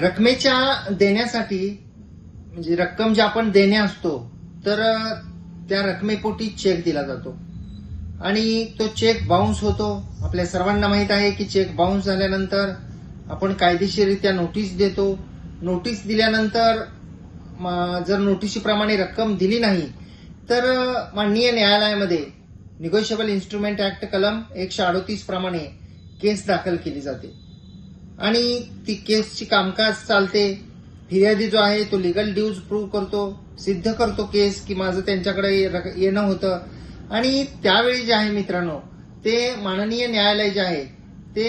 रकमेच्या देण्यासाठी म्हणजे रक्कम जी आपण देणे असतो तर त्या रकमेपोटी चेक दिला जातो. आणि तो चेक बाउन्स होतो. आपल्या सर्वांना माहीत आहे की चेक बाउन्स झाल्यानंतर आपण कायदेशीररित्या नोटीस देतो. नोटीस दिल्यानंतर जर नोटीशीप्रमाणे रक्कम दिली नाही तर माननीय न्यायालयामध्ये निगोशिएबल इन्स्ट्रुमेंट ऍक्ट कलम एकशे अडोतीस प्रमाणे केस दाखल केली जाते. आणि ती केसची कामकाज चालते. फिर्यादी जो आहे तो लिगल ड्यूज प्रूव्ह करतो सिद्ध करतो केस की माझं त्यांच्याकडे येणं होतं. आणि त्यावेळी जे आहे मित्रांनो ते माननीय न्यायालय जे आहे ते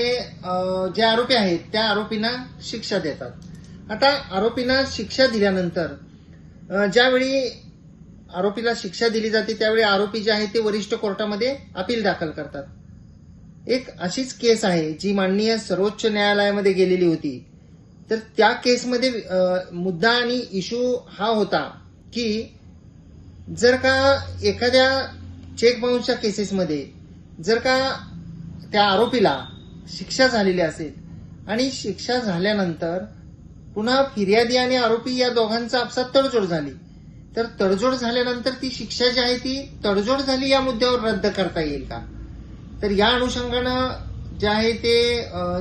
जे आरोपी आहेत त्या आरोपींना शिक्षा देतात. आता आरोपींना शिक्षा दिल्यानंतर ज्यावेळी आरोपीला शिक्षा दिली जाते त्यावेळी आरोपी जे आहे ते वरिष्ठ कोर्टामध्ये अपील दाखल करतात. एक अशीच केस आहे जी माननीय सर्वोच्च न्यायालयामध्ये गेलेली होती. तर त्या केसमध्ये मुद्दा आणि इश्यू हा होता की जर का एखाद्या चेक बाउन्सच्या केसेसमध्ये जर का त्या आरोपीला शिक्षा झालेली असेल आणि शिक्षा झाल्यानंतर पुन्हा फिर्यादी आणि आरोपी या दोघांचा आपसात तडजोड झाली तर तडजोड झाल्यानंतर ती शिक्षा जी आहे ती तडजोड झाली या मुद्द्यावर रद्द करता येईल का? तर या अनुषंगानं जे आहे ते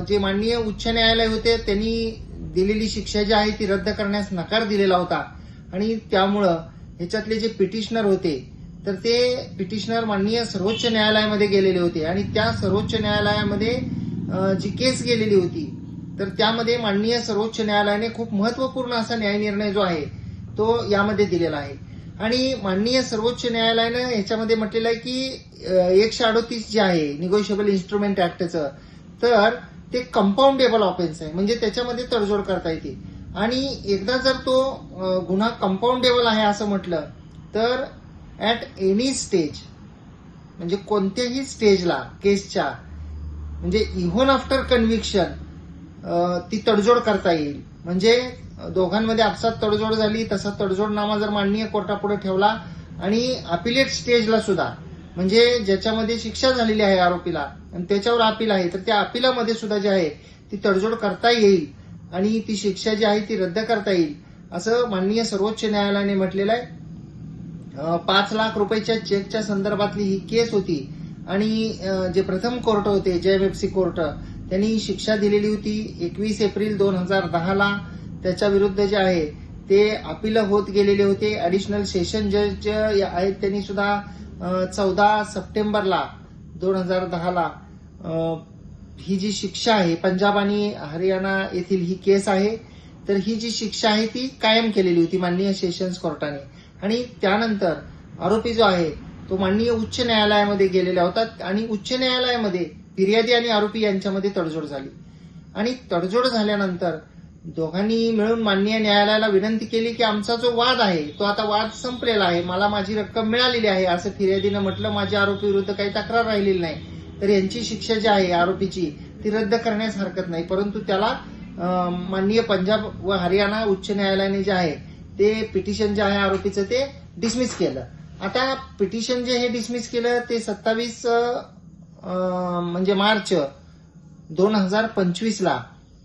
जे माननीय उच्च न्यायालय होते त्यांनी दिलेली शिक्षा जी आहे ती रद्द करण्यास नकार दिलेला होता. आणि त्यामुळं ह्याच्यातले जे पिटिशनर होते तर ते पिटिशनर माननीय सर्वोच्च न्यायालयामध्ये गेलेले होते. आणि त्या सर्वोच्च न्यायालयामध्ये जी केस गेलेली होती तर त्यामध्ये माननीय सर्वोच्च न्यायालयाने खूप महत्त्वपूर्ण असा न्यायनिर्णय जो आहे तो यामध्ये दिलेला आहे. आणि माननीय सर्वोच्च न्यायालयानं याच्यामध्ये म्हटलेलं आहे की एकशे अडोतीस जे आहे निगोशिएबल इन्स्ट्रुमेंट ऍक्टचं तर ते कंपाऊंडेबल ऑफेन्स आहे. म्हणजे त्याच्यामध्ये तडजोड करता येते. आणि एकदा जर तो गुन्हा कंपाऊंडेबल आहे असं म्हटलं तर ऍट एनी स्टेज म्हणजे कोणत्याही स्टेजला केसच्या म्हणजे इव्हन आफ्टर कन्व्हिक्शन ती तडजोड करता येईल. म्हणजे दोघांमध्ये आपसात तडजोड झाली तसा तडजोडनामा जर माननीय कोर्टापुढे ठेवला आणि अपिलेट स्टेजला सुद्धा म्हणजे ज्याच्यामध्ये शिक्षा झालेली आहे आरोपीला आणि त्याच्यावर अपील आहे तर त्या अपिलामध्ये सुद्धा जे आहे ती तडजोड करता येईल आणि ती शिक्षा जी आहे ती रद्द करता येईल असं माननीय सर्वोच्च न्यायालयाने म्हटलेलं आहे. पाच लाख रुपयाच्या चेकच्या संदर्भातली ही केस होती आणि जे प्रथम कोर्ट होते जेएमएफसी कोर्ट त्यांनी शिक्षा दिलेली होती. एकवीस एप्रिल दोन हजार दहाला त्याच्या विरुद्ध जे आहे ते अपील होत गेलेले होते. ऍडिशनल सेशन जज जे आहेत त्यांनी सुद्धा चौदा सप्टेंबरला दोन हजार दहाला ही जी शिक्षा आहे पंजाब आणि हरियाणा येथील ही केस आहे. तर ही जी शिक्षा आहे ती कायम केलेली होती माननीय सेशन्स कोर्टाने. आणि त्यानंतर आरोपी जो आहे तो माननीय उच्च न्यायालयामध्ये गेलेला होता आणि उच्च न्यायालयामध्ये फिर्यादी आणि आरोपी यांच्यामध्ये तडजोड झाली. आणि तडजोड झाल्यानंतर दोघांनी मिळून माननीय न्यायालयाला विनंती केली की आमचा जो वाद आहे तो आता वाद संपलेला आहे मला माझी रक्कम मिळालेली आहे असं फिर्यादीनं म्हटलं. माझ्या आरोपी विरुद्ध काही तक्रार राहिलेली नाही. तर यांची शिक्षा जी आहे आरोपीची ती रद्द करण्यास हरकत नाही. परंतु त्याला माननीय पंजाब व हरियाणा उच्च न्यायालयाने जे आहे ते पिटिशन जे आहे आरोपीचं ते डिसमिस केलं. आता पिटिशन जे हे डिसमिस केलं ते सत्तावीस म्हणजे मार्च दोन हजार पंचवीसला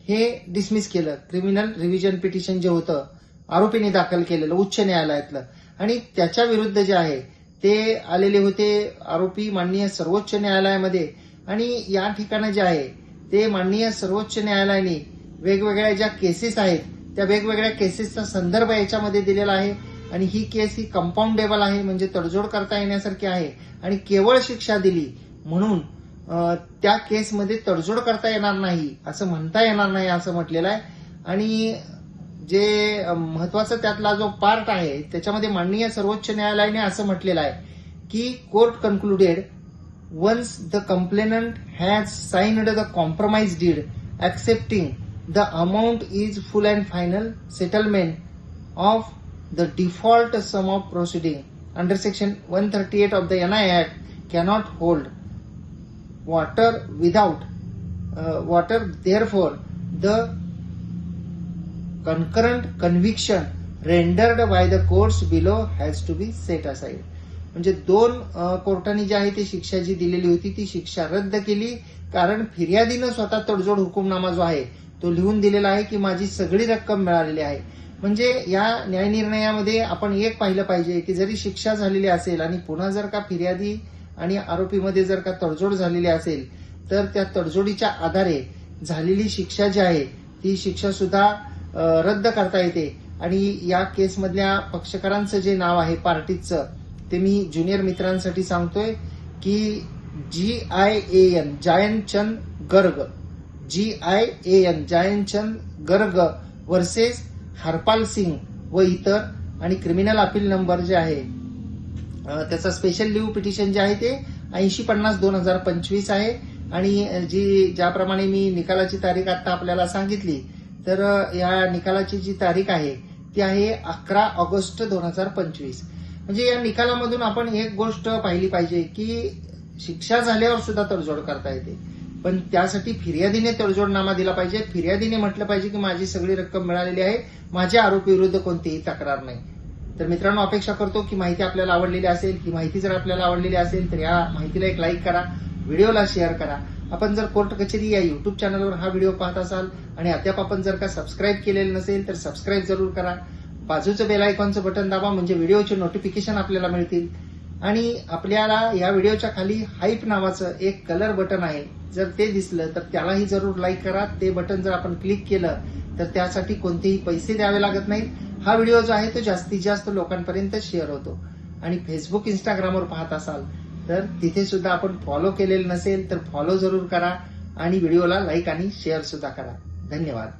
हे डिसमिस केलं. क्रिमिनल रिव्हिजन पिटिशन जे होतं आरोपीने दाखल केलेलं उच्च न्यायालयातलं. आणि त्याच्या विरुद्ध जे आहे ते आलेले होते आरोपी माननीय सर्वोच्च न्यायालयामध्ये. आणि या ठिकाणी जे आहे ते माननीय सर्वोच्च न्यायालयाने वेगवेगळ्या ज्या केसेस आहेत त्या वेगवेगळ्या केसेसचा संदर्भ याच्यामध्ये दिलेला आहे. आणि ही केस ही कंपाऊंडेबल आहे म्हणजे तडजोड करता येण्यासारखी आहे. आणि केवळ शिक्षा दिली म्हणून त्या केसमध्ये तडजोड करता येणार नाही असं म्हणता येणार नाही असं म्हटलेलं आहे. आणि जे महत्त्वाचा त्यातला जो पार्ट आहे त्याच्यामध्ये माननीय सर्वोच्च न्यायालयाने असं म्हटलेलं आहे की court concluded once the complainant has signed the compromise deed accepting the amount is full and final settlement of the default sum of proceeding under section one thirty eight of the N I act cannot hold water without uh, water therefore the concurrent conviction rendered by the courts below has to be set aside. म्हणजे दोन कोर्टांनी कोर्टाने जी आहे ती शिक्षा जी दिलेली होती ती शिक्षा रद्द केली. कारण फिर्यादीनं स्वतः तडजोड हुकुमनामा जो आहे तो लिहून दिलेला आहे की माझी सगळी रक्कम मिळालेली आहे. म्हणजे या न्यायनिर्णयामध्ये आपण एक पाहिलं पाहिजे की जरी शिक्षा झालेली असेल आणि पुन्हा जर का फिर्यादी आणि आरोपीमध्ये जर का तडजोड झालेली असेल तर त्या तडजोडीच्या आधारे झालेली शिक्षा जी आहे ती शिक्षा सुद्धा रद्द करता येते. आणि या केसमधल्या पक्षकारांचं जे नाव आहे पार्टीचं ते मी ज्युनियर मित्रांसाठी सांगतोय की G I A N Jainchand Garg G I A N Jainchand Garg versus Harpal Singh व इतर आणि क्रिमिनल अपील नंबर जे आहे त्याचा स्पेशल लिव्ह पिटिशन जे आहे ते ऐंशी पन्नास दोन हजार पंचवीस आहे. आणि जी ज्याप्रमाणे मी निकालाची तारीख आता आपल्याला सांगितली तर या निकालाची जी तारीख आहे ती आहे अकरा ऑगस्ट दोन हजार पंचवीस. म्हणजे या निकालामधून आपण एक गोष्ट पाहिली पाहिजे की शिक्षा झाल्यावर सुद्धा तडजोड करता येते. पण त्यासाठी फिर्यादीने तडजोडनामा दिला पाहिजे. फिर्यादीने म्हटलं पाहिजे की माझी सगळी रक्कम मिळालेली आहे. माझ्या आरोपी विरुद्ध कोणतीही तक्रार नाही. तर मित्रांनो अपेक्षा करतो की माहिती आपल्याला आवडलेली असेल ही माहिती जर आपल्याला आवडलेली असेल तर या माहितीला एक लाईक करा व्हिडिओला शेअर करा. आपण जर कोर्ट कचेरी या युट्यूब चॅनलवर हा व्हिडिओ पाहत असाल आणि अद्याप आपण जर का सबस्क्राईब केलेलं नसेल तर सबस्क्राईब जरूर करा. बाजूचं बेल आयकॉनचं बटन दाबा म्हणजे व्हिडिओचे नोटिफिकेशन आपल्याला मिळतील. आणि आपल्याला या व्हिडिओच्या खाली हाईप नावाचं एक कलर बटन आहे. जर ते दिसलं तर त्यालाही जरूर लाईक करा. ते बटन जर आपण क्लिक केलं तर त्यासाठी कोणतेही पैसे द्यावे लागत नाहीत. हा व्हिडिओ जो आहे तो जास्तीत जास्त लोकांपर्यंत शेअर होतो. आणि फेसबुक इंस्टाग्रामवर पाहत असाल तर तिथे सुद्धा आपण फॉलो केलेलं नसेल तर फॉलो जरूर करा आणि व्हिडिओला लाईक आणि शेअर सुद्धा करा. धन्यवाद.